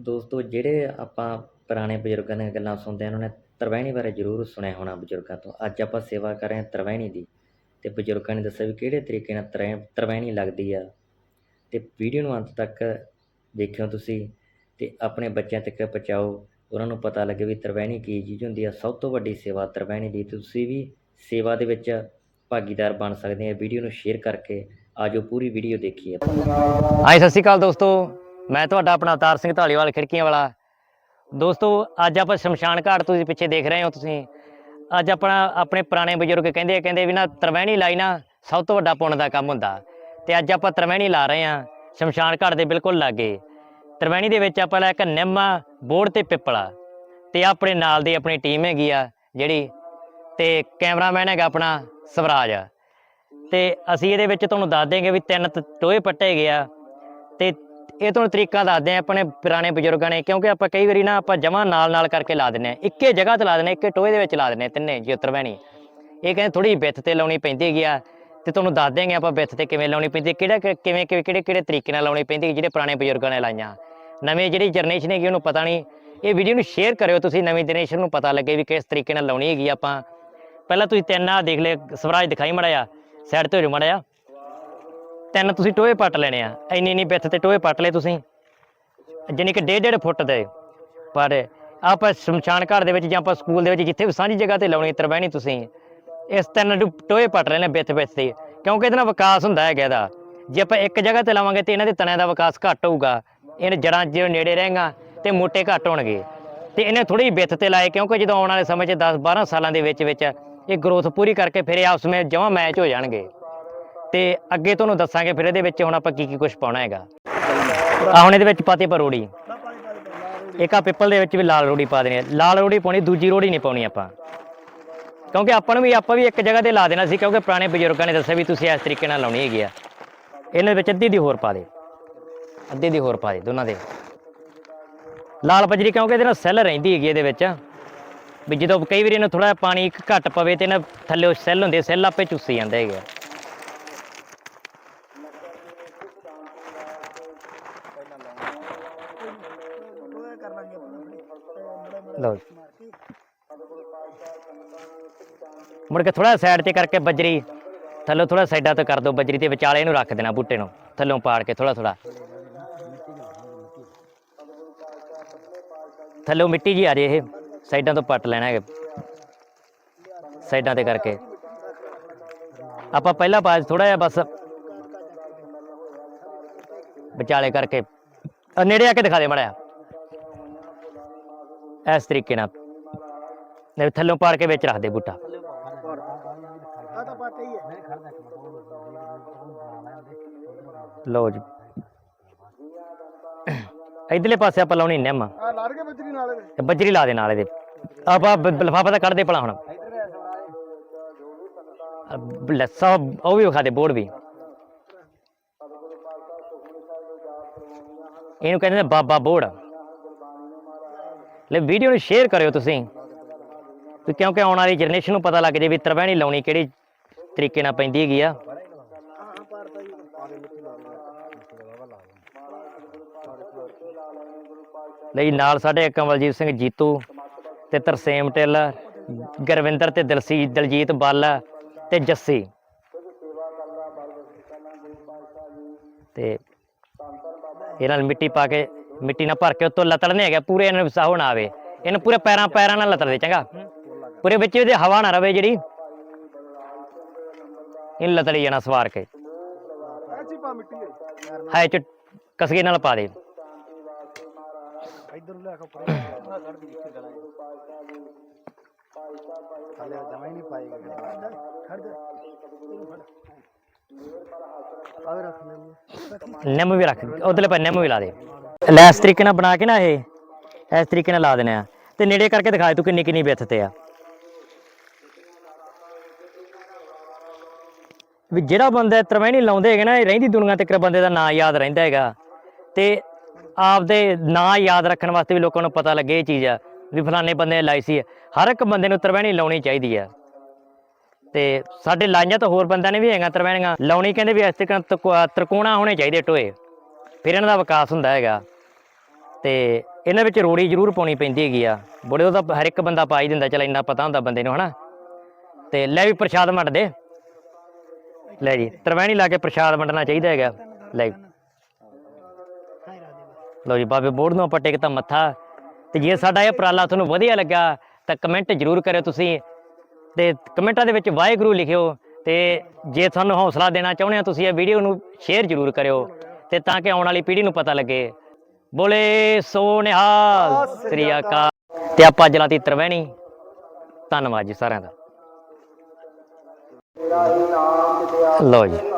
ਦੋਸਤੋ, ਜਿਹੜੇ ਆਪਾਂ ਪੁਰਾਣੇ ਬਜ਼ੁਰਗਾਂ ਦੀਆਂ ਗੱਲਾਂ ਸੁਣਦੇ ਹਾਂ, ਉਹਨਾਂ ਨੇ ਤਰਵੈਣੀ ਬਾਰੇ ਜ਼ਰੂਰ ਸੁਣਿਆ ਹੋਣਾ ਬਜ਼ੁਰਗਾਂ ਤੋਂ। ਅੱਜ ਆਪਾਂ ਸੇਵਾ ਕਰ ਰਹੇ ਹਾਂ ਤਰਵੈਣੀ ਦੀ ਤੇ ਬਜ਼ੁਰਗਾਂ ਨੇ ਦੱਸਿਆ ਵੀ ਕਿਹੜੇ ਤਰੀਕੇ ਨਾਲ ਤਰੈ, ਤਰਵੈਣੀ ਲੱਗਦੀ ਆ। ਤੇ ਵੀਡੀਓ ਨੂੰ ਅੰਤ ਤੱਕ ਦੇਖਿਓ ਤੁਸੀਂ ਤੇ ਆਪਣੇ ਬੱਚਿਆਂ ਤੱਕ ਪਹੁੰਚਾਓ। ਉਹਨਾਂ ਨੂੰ ਪਤਾ ਲੱਗੇ ਵੀ ਤਰਵੈਣੀ ਕੀ ਚੀਜ਼ ਹੁੰਦੀ ਆ। ਸਭ ਤੋਂ ਵੱਡੀ ਸੇਵਾ ਤਰਵੈਣੀ ਦੀ, ਤੁਸੀਂ ਵੀ ਸੇਵਾ ਦੇ ਵਿੱਚ ਭਾਗੀਦਾਰ ਬਣ ਸਕਦੇ ਆ। ਵੀਡੀਓ ਨੂੰ ਸ਼ੇਅਰ ਕਰਕੇ ਆਜੋ ਪੂਰੀ ਵੀਡੀਓ ਦੇਖੀਏ। ਹਾਂਜੀ, ਸਤਿ ਸ਼੍ਰੀ ਅਕਾਲ ਦੋਸਤੋ। ਮੈਂ ਤੁਹਾਡਾ ਆਪਣਾ ਅਵਤਾਰ ਸਿੰਘ ਢਾਲੀਵਾਲ ਖਿੜਕੀਆਂ ਵਾਲਾ। ਦੋਸਤੋ, ਅੱਜ ਆਪਾਂ ਸ਼ਮਸ਼ਾਨ ਘਾਟ ਤੁਸੀਂ ਪਿੱਛੇ ਦੇਖ ਰਹੇ ਹੋ ਤੁਸੀਂ। ਅੱਜ ਆਪਣਾ, ਆਪਣੇ ਪੁਰਾਣੇ ਬਜ਼ੁਰਗ ਕਹਿੰਦੇ ਆ, ਕਹਿੰਦੇ ਵੀ ਨਾ ਤਰਵੈਣੀ ਲਾਈ ਨਾ ਸਭ ਤੋਂ ਵੱਡਾ ਪੁੰਨ ਦਾ ਕੰਮ ਹੁੰਦਾ। ਤੇ ਅੱਜ ਆਪਾਂ ਤਰਵੈਣੀ ਲਾ ਰਹੇ ਆ ਸ਼ਮਸ਼ਾਨ ਘਾਟ ਦੇ ਬਿਲਕੁਲ ਲਾਗੇ। ਤਰਵੈਣੀ ਦੇ ਵਿੱਚ ਆਪਾਂ ਲੈ ਇੱਕ ਨਿੰਮ ਆ ਬੋੜ ਤੇ ਪਿੱਪਲਾ। ਤੇ ਆਪਣੇ ਨਾਲ ਦੀ ਆਪਣੀ ਟੀਮ ਹੈਗੀ ਆ, ਜਿਹੜੀ ਤੇ ਕੈਮਰਾਮੈਨ ਹੈਗਾ ਆਪਣਾ ਸਵਰਾਜ। ਤੇ ਅਸੀਂ ਇਹਦੇ ਵਿੱਚ ਤੁਹਾਨੂੰ ਦੱਸ ਦੇਂਗੇ ਵੀ ਤਿੰਨ ਟੋਏ ਪੱਟੇ ਗਏ ਆ। ਤੇ ਇਹ ਤੁਹਾਨੂੰ ਤਰੀਕਾ ਦੱਸਦੇ ਆ ਆਪਣੇ ਪੁਰਾਣੇ ਬਜ਼ੁਰਗਾਂ ਨੇ ਕਿਉਂਕਿ ਆਪਾਂ ਕਈ ਵਾਰੀ ਨਾ ਆਪਾਂ ਜਮਾ ਨਾਲ ਨਾਲ ਕਰਕੇ ਲਾ ਦਿੰਨੇ ਆ ਇੱਕੇ ਜਗ੍ਹਾ ਤੇ ਲਾ ਦਿੰਨੇ ਇੱਕੇ ਟੋਏ ਦੇ ਵਿੱਚ ਲਾ ਦਿੰਨੇ ਆ ਤਿੰਨੇ ਜਿਉਤਰ ਬਹਿਣੀ ਇਹ ਕਹਿੰਦੇ ਥੋੜੀ ਵਿੱਥ ਤੇ ਲਾਉਣੀ ਪੈਂਦੀ ਹੈਗੀ ਆ ਤੇ ਤੁਹਾਨੂੰ ਦੱਸ ਦੇਂਗੇ ਆਪਾਂ ਵਿੱਥ ਤੇ ਕਿਵੇਂ ਲਾਉਣੀ ਪੈਂਦੀ ਹੈ, ਕਿਹੜਾ ਕਿ- ਕਿਵੇਂ ਕਿਵੇਂ ਕਿਹੜੇ ਕਿਹੜੇ ਤਰੀਕੇ ਨਾਲ ਲਾਉਣੀ ਪੈਂਦੀ ਹੈ, ਜਿਹੜੇ ਪੁਰਾਣੇ ਬਜ਼ੁਰਗਾਂ ਨੇ ਲਾਈਆਂ। ਨਵੇਂ ਜਿਹੜੀ ਜਨਰੇਸ਼ਨ ਹੈਗੀ ਉਹਨੂੰ ਪਤਾ ਨਹੀਂ। ਇਹ ਵੀਡੀਓ ਨੂੰ ਸ਼ੇਅਰ ਕਰਿਓ ਤੁਸੀਂ ਨਵੀਂ ਜਨਰੇਸ਼ਨ ਨੂੰ ਪਤਾ ਲੱਗੇ ਵੀ ਕਿਸ ਤਰੀਕੇ ਨਾਲ ਲਾਉਣੀ ਹੈਗੀ ਆਪਾਂ। ਪਹਿਲਾਂ ਤੁਸੀਂ ਤਿੰਨ ਆ ਦੇਖ ਲੈ ਸਵਰਾਜ ਦਿਖਾਈ ਮੜਿਆ ਸਾਈਡ ਤੇ ਹੋ ਜਾਓ ਮੜਿਆ ਤਿੰਨ ਤੁਸੀਂ ਟੋਏ ਪੱਟ ਲੈਣੇ ਆ। ਇੰਨੀ ਨਹੀਂ ਵਿੱਥ ਤੇ ਟੋਏ ਪੱਟ ਲਏ ਤੁਸੀਂ। ਜਾਣੀ ਕਿ ਡੇਢ ਡੇਢ ਫੁੱਟ ਦੇ। ਪਰ ਆਪਾਂ ਸ਼ਮਸ਼ਾਨ ਘਾਟ ਦੇ ਵਿੱਚ ਜਾਂ ਆਪਾਂ ਸਕੂਲ ਦੇ ਵਿੱਚ ਜਿੱਥੇ ਵੀ ਸਾਂਝੀ ਜਗ੍ਹਾ ਤੇ ਲਾਉਣੀ, ਤਰਵੈਣੀ ਤੁਸੀਂ, ਇਸ ਤਿੰਨ ਟੋ- ਟੋਏ ਪੱਟ ਲੈਣੇ ਵਿੱਥ ਵਿੱਥ ਤੇ। ਕਿਉਂਕਿ ਇਹਦੇ ਨਾਲ ਵਿਕਾਸ ਹੁੰਦਾ ਹੈਗਾ ਇਹਦਾ। ਜੇ ਆਪਾਂ ਇੱਕ ਜਗ੍ਹਾ ਤੇ ਲਾਵਾਂਗੇ ਤੇ ਇਹਨਾਂ ਦੇ ਤਣਿਆਂ ਦਾ ਵਿਕਾਸ ਘੱਟ ਹੋਊਗਾ। ਇਹਨਾਂ ਜੜਾਂ ਜੇ ਨੇੜੇ ਰਹੇਗਾ ਤੇ ਮੋਟੇ ਘੱਟ ਹੋਣਗੇ। ਤੇ ਇਹਨੇ ਥੋੜੀ ਵਿੱਥ ਤੇ ਲਾਏ ਕਿਉਂਕਿ ਜਦੋਂ ਆਉਣ ਵਾਲੇ ਸਮੇਂ 'ਚ 10 12 ਸਾਲਾਂ ਦੇ ਵਿੱਚ ਵਿੱਚ ਇਹ ਗਰੋਥ ਪੂਰੀ ਕਰਕੇ ਫਿਰ ਇਹ ਆਪਸ ਵਿੱਚ ਜਮਾਂ ਮੈਚ ਹੋ ਜਾਣਗੇ। ਤੇ ਅੱਗੇ ਤੁਹਾਨੂੰ ਦੱਸਾਂਗੇ ਫਿਰ ਇਹਦੇ ਵਿੱਚ ਹੁਣ ਆਪਾਂ ਕੀ ਕੀ ਕੁਝ ਪਾਉਣਾ ਹੈਗਾ। ਆ ਹੁਣ ਇਹਦੇ ਵਿੱਚ ਪਾਤੇ ਆਪਾਂ ਰੋੜੀ। ਇੱਕ ਆ ਪਿੱਪਲ ਦੇ ਵਿੱਚ ਵੀ ਲਾਲ ਰੋੜੀ ਪਾ ਦੇਣੀ ਹੈ। ਲਾਲ ਰੋੜੀ ਪਾਉਣੀ, ਦੂਜੀ ਰੋੜੀ ਨਹੀਂ ਪਾਉਣੀ ਆਪਾਂ। ਕਿਉਂਕਿ ਆਪਾਂ ਨੂੰ ਵੀ ਆਪਾਂ ਵੀ ਇੱਕ ਜਗ੍ਹਾ ਤੇ ਲਾ ਦੇਣਾ ਸੀ, ਕਿਉਂਕਿ ਪੁਰਾਣੇ ਬਜ਼ੁਰਗਾਂ ਨੇ ਦੱਸਿਆ ਵੀ ਤੁਸੀਂ ਇਸ ਤਰੀਕੇ ਨਾਲ ਲਾਉਣੀ ਹੈਗੀ ਆ। ਇਹਨਾਂ ਵਿੱਚ ਅੱਧੀ ਦੀ ਹੋਰ ਪਾ ਦੇ। ਅੱਧੀ ਦੀ ਹੋਰ ਪਾ ਦੇ ਦੋਨਾਂ ਦੇ। ਲਾਲ ਬਜਰੀ ਕਿਉਂਕਿ ਇਹਦੇ ਨਾਲ ਸੈੱਲ ਰਹਿੰਦੀ ਹੈਗੀ ਇਹਦੇ ਵਿੱਚ। ਵੀ ਜਦੋਂ ਕਈ ਵਾਰੀ ਇਹਨੂੰ ਥੋੜਾ ਪਾਣੀ ਘੱਟ ਪਵੇ ਤੇ ਇਹਨਾਂ ਥੱਲੇ ਸੈੱਲ ਹੁੰਦੇ ਸੈੱਲ ਆਪੇ ਚੁੱਸੀ ਜਾਂਦੇ ਹੈਗੇ ਲਓ ਜੀ। ਮੁੜ ਕੇ ਥੋੜਾ ਸਾਈਡ ਤੇ ਕਰਕੇ ਬਜਰੀ ਥੱਲੋਂ ਥੋੜਾ ਸਾਈਡਾਂ ਤੋਂ ਕਰ ਦਿਓ ਬਜਰੀ ਦੇ ਵਿਚਾਲੇ ਇਹਨੂੰ ਰੱਖ ਦੇਣਾ ਬੂਟੇ ਨੂੰ ਥੱਲੋਂ ਪਾੜ ਕੇ ਥੋੜਾ ਥੋੜਾ ਥੱਲੋਂ ਮਿੱਟੀ ਜੀ ਆ ਜੇ ਇਹ ਸਾਈਡਾਂ ਤੋਂ ਪੱਟ ਲੈਣਾ ਹੈ ਸਾਈਡਾਂ ਤੇ ਕਰਕੇ। ਆਪਾਂ ਪਹਿਲਾਂ ਪਾ ਥੋੜਾ ਜਿਹਾ ਬਸ ਵਿਚਾਲੇ ਕਰਕੇ ਨੇੜੇ ਆ ਕੇ ਦਿਖਾ ਦੇ ਮੜਿਆ ਇਸ ਤਰੀਕੇ ਨਾਲ। ਨਹੀਂ ਥੱਲੋਂ ਪਾੜ ਕੇ ਵਿੱਚ ਰੱਖ ਦੇ ਬੂਟਾ। ਲਓ ਜੀ। ਇਧਰਲੇ ਪਾਸੇ ਆਪਾਂ ਲਾਉਣੀ ਨਿੰਮ। ਆ ਲੜ ਕੇ ਬੱਜਰੀ ਨਾਲੇ ਦੇ ਤੇ ਬੱਜਰੀ ਲਾ ਦੇ ਨਾਲ ਇਹਦੇ। ਆਪਾਂ ਲਫਾਫਾ ਤਾਂ ਕੱਢ ਦੇ ਭਲਾ ਹੁਣ। ਲੱਸਾ ਉਹ ਵੀ ਵਿਖਾ ਦੇ ਬੋਰਡ ਵੀ। ਇਹਨੂੰ ਕਹਿੰਦੇ ਨੇ ਬਾਬਾ ਬੋੜ। ਲੈ ਵੀਡੀਓ ਨੂੰ ਸ਼ੇਅਰ ਕਰਿਓ ਤੁਸੀਂ। ਵੀ ਕਿਉਂਕਿ ਆਉਣ ਵਾਲੀ ਜਨਰੇਸ਼ਨ ਨੂੰ ਪਤਾ ਲੱਗ ਜੇ ਵੀ ਤਰਵੈਣੀ ਲਾਉਣੀ ਕਿਹੜੀ ਤਰੀਕੇ ਨਾਲ ਪੈਂਦੀ ਹੈਗੀ ਆ। ਲਈ ਨਾਲ ਸਾਡੇ ਕਮਲਜੀਤ ਸਿੰਘ ਜੀਤੂ ਤੇ ਤਰਸੇਮ ਟਿੱਲ ਗੁਰਵਿੰਦਰ ਤੇ ਦਲਸੀ, ਦਲਜੀਤ ਬੱਲ ਤੇ ਜੱਸੀ। ਤੇ ਇਹਨਾਂ ਨਾਲ ਮਿੱਟੀ ਪਾ ਕੇ, ਮਿੱਟੀ ਨਾਲ ਭਰ ਕੇ ਉੱਤੋਂ ਲਤੜਨੇ ਹੈਗਾ ਪੂਰੇ ਇਹਨਾਂ ਨੂੰ ਸਾਹੋ ਨਾ ਆਵੇ। ਇਹਨੂੰ ਪੂਰੇ ਪੈਰਾਂ ਪੈਰਾਂ ਨਾਲ ਲਤੜ ਦੇ ਚੰਗਾ? ਪੂਰੇ ਵਿੱਚ ਇਹਦੇ ਹਵਾ ਨਾ ਰਵੇ ਜਿਹੜੀ। ਇਹਨੂੰ ਲਤੜੀ ਜਾਣਾ ਸਵਾਰ ਕੇ। ਐਚੀ ਪਾ ਹੈ ਚ ਕਸਗੇ ਨਾਲ ਪਾ ਦੇ। ਇੱਧਰ ਲੈ ਕੇ ਉੱਪਰ ਲੜ ਦੀ ਇੱਥੇ ਗਲਾ ਥੱਲੇ ਜਮਾ ਨਹੀਂ ਪਾਏਗਾ। ਖੜ ਜਾ। ਆਵੇ ਰੱਖ ਲੈ ਨਿੰਮ ਵੀ ਰੱਖ ਉਧਰਲੇ ਪਾ ਨਿੰਮ ਵੀ ਲਾ ਦੇ। ਲੈ, ਇਸ ਤਰੀਕੇ ਨਾਲ ਬਣਾ ਕੇ ਨਾ ਇਹ, ਇਸ ਤਰੀਕੇ ਨਾਲ ਲਾ ਦੇਣੇ ਆ। ਤੇ ਨੇੜੇ ਕਰਕੇ ਦਿਖਾ ਤੂੰ ਕਿੰਨੀ ਕਿੰਨੀ ਵਿੱਥ ਤੇ ਆ। ਵੀ ਜਿਹੜਾ ਬੰਦਾ ਤਰਵੈਣੀ ਲਾਉਂਦੇ ਹੈਗੇ ਨਾ, ਇਹ ਰਹਿੰਦੀ ਦੁਨੀਆ ਤੇ ਬੰਦੇ ਦਾ ਨਾਂ ਯਾਦ ਰਹਿੰਦਾ ਹੈਗਾ। ਤੇ ਆਪਦੇ ਨਾਂ ਯਾਦ ਰੱਖਣ ਵਾਸਤੇ ਵੀ ਲੋਕਾਂ ਨੂੰ ਪਤਾ ਲੱਗੇ ਇਹ ਚੀਜ਼ ਆ, ਵੀ ਫਲਾਣੇ ਬੰਦੇ ਨੇ ਲਾਈ ਸੀ। ਹਰ ਇੱਕ ਬੰਦੇ ਨੂੰ ਤਰਵੈਣੀ ਲਾਉਣੀ ਚਾਹੀਦੀ ਆ। ਤੇ ਸਾਡੇ ਲਾਈਆਂ ਤਾਂ ਹੋਰ ਬੰਦਿਆਂ ਨੇ ਵੀ ਹੈਗਾ ਤਰਵੈਣੀਆਂ। ਲਾਉਣੀ ਕਹਿੰਦੇ ਵੀ ਇਸ ਤਰੀਕੇ ਨਾਲ ਤਕੋ- ਤ੍ਰਿਕੋਣਾ ਹੋਣੇ ਚਾਹੀਦੇ ਟੋਏ। ਫਿਰ ਇਹਨਾਂ ਦਾ ਵਿਕਾਸ ਹੁੰਦਾ ਹੈਗਾ। ਤੇ ਇਹਨਾਂ ਵਿੱਚ ਰੋੜੀ ਜ਼ਰੂਰ ਪਾਉਣੀ ਪੈਂਦੀ ਹੈਗੀ ਆ। ਬੜੇ ਉਹ ਤਾਂ ਹਰ ਇੱਕ ਬੰਦਾ ਪਾ ਹੀ ਦਿੰਦਾ, ਚਲ ਇੰਨਾ ਪਤਾ ਹੁੰਦਾ ਬੰਦੇ ਨੂੰ, ਹਨਾ? ਤੇ ਲੈ ਵੀ ਪ੍ਰਸ਼ਾਦ ਵੰਡ ਦੇ। ਲੈ ਜੀ, ਤਰਵੈਣੀ ਲਾ ਕੇ ਪ੍ਰਸ਼ਾਦ ਵੰਡਣਾ ਚਾਹੀਦਾ ਹੈਗਾ। ਲੈ ਜੀ। ਲਓ ਜੀ, ਬਾਬੇ ਬੋੜ ਨੂੰ ਆਪਾਂ ਟੇਕਤਾ ਮੱਥਾ। ਤੇ ਜੇ ਸਾਡਾ ਇਹ ਉਪਰਾਲਾ ਤੁਹਾਨੂੰ ਵਧੀਆ ਲੱਗਾ ਤਾਂ ਕਮੈਂਟ ਜ਼ਰੂਰ ਕਰਿਓ ਤੁਸੀਂ। ਤੇ ਕਮੈਂਟਾਂ ਦੇ ਵਿੱਚ ਵਾਹਿਗੁਰੂ ਲਿਖਿਓ ਤੇ ਜੇ ਤੁਹਾਨੂੰ ਹੌਸਲਾ ਦੇਣਾ ਚਾਹੁੰਦੇ ਆ ਤੁਸੀਂ ਇਹ ਵੀਡੀਓ ਨੂੰ ਸ਼ੇਅਰ ਜ਼ਰੂਰ ਕਰਿਓ ਤੇ ਤਾਂ ਕਿ ਆਉਣ ਵਾਲੀ ਪੀੜ੍ਹੀ ਨੂੰ ਪਤਾ ਲੱਗੇ। ਬੋਲੇ ਸੋ ਨਿਹਾਲ ਸ੍ਰੀ ਅਕਾਲ। ਤੇ ਆਪਾਂ ਜਲਾਤੀ ਤਰਵੈਣੀ। ਧੰਨਵਾਦ ਜੀ ਸਾਰਿਆਂ ਦਾ। ਲਓ ਜੀ।